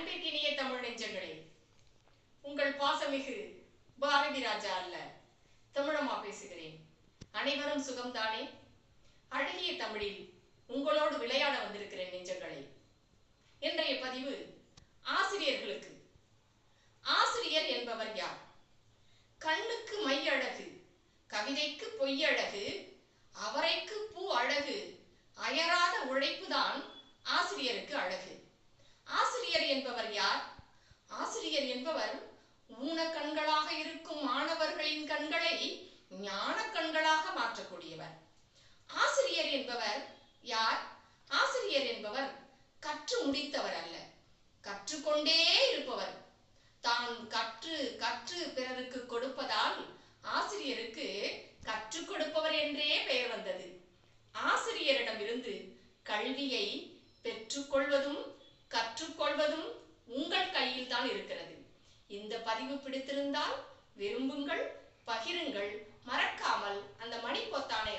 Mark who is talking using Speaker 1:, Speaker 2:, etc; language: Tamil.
Speaker 1: அன்பிற்கினிய தமிழ் நெஞ்சங்களே உங்கள் பாசமிகு பாரதி ராஜா அல்ல. தமிழமா பேசுகிறேன். அனைவரும் சுகம்தானே? அழகிய தமிழில் உங்களோடு விளையாட வந்திருக்கிறேன் நெஞ்சங்களே. இன்றைய பதிவு ஆசிரியர்களுக்கு. ஆசிரியர் என்பவர் யார்? கண்ணுக்கு மை அழகு கவிதைக்கு பொய் அழகு அவரைக்கு பூ அழகு அயராத உழைப்புதான் ஆசிரியருக்கு அழகு. ஆசிரியர் என்பவர் யார்? ஆசிரியர் என்பவர் ஊன கண்களாக இருக்கும் மாணவர்களின் கண்களை ஞான கண்களாக மாற்றக்கூடியவர். ஆசிரியர் என்பவர் யார்? ஆசிரியர் என்பவர் கற்று முடித்தவர் அல்ல. கற்றுக்கொண்டே இருப்பவர். தான் கற்று கற்று பிறருக்கு கொடுப்பதால் ஆசிரியருக்கு கற்றுக் கொடுப்பவர் என்றே பெயர் வந்தது. ஆசிரியரிடமிருந்து கல்வியை பெற்றுக்கொள்வதும் கற்றுக்கொள்வதும் உங்கள் கையில் தான் இருக்கிறது. இந்த பதிவு பிடித்திருந்தால் விரும்புங்கள் பகிருங்கள் மறக்காமல் அந்த மணி பொத்தானை